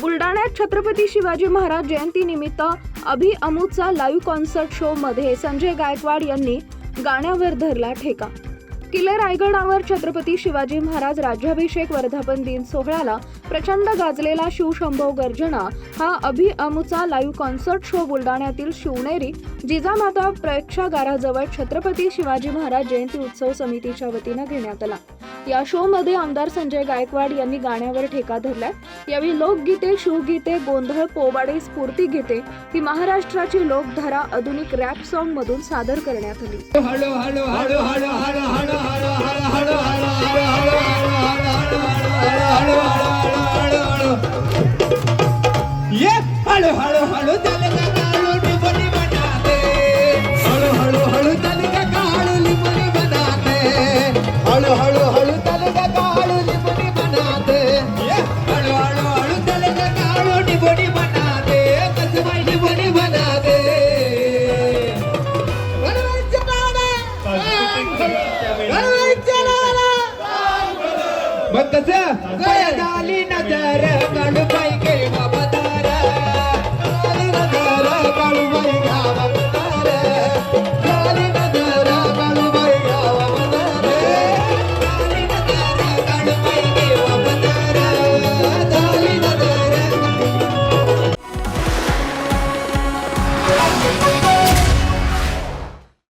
बुलडाण्यात छत्रपती शिवाजी महाराज जयंतीनिमित्त अभि अमुचा लाईव्ह कॉन्सर्ट शो मध्ये संजय गायकवाड यांनी गाण्यावर धरला ठेका. किल्ले रायगडावर छत्रपती शिवाजी महाराज राज्याभिषेक वर्धापन दिन सोहळ्याला प्रचंड गाजलेला शिवशंभो गर्जना हा अभि अमुचा लाईव्ह कॉन्सर्ट शो बुलडाण्यातील शिवनेरी जिजामाता प्रेक्षागाराजवळ छत्रपती शिवाजी महाराज जयंती उत्सव समितीच्या वतीनं घेण्यात आला. या शो मध्ये आमदार संजय गायकवाड यांनी गाण्यावर ठेका धरलाय यावेळी लोकगीते शिवगीते गोंधळ पोवाडे स्फूर्ती गीते ही महाराष्ट्राची लोकधारा आधुनिक रॅप सॉन्ग मधून सादर करण्यात आली हळू हळू बत्तसा दयाली नजर गणपई के बाबतार दयाली नजर गणपई बाबतार दयाली नजर गणपई बाबतार दयाली नजर गणपई के बाबतार दयाली नजर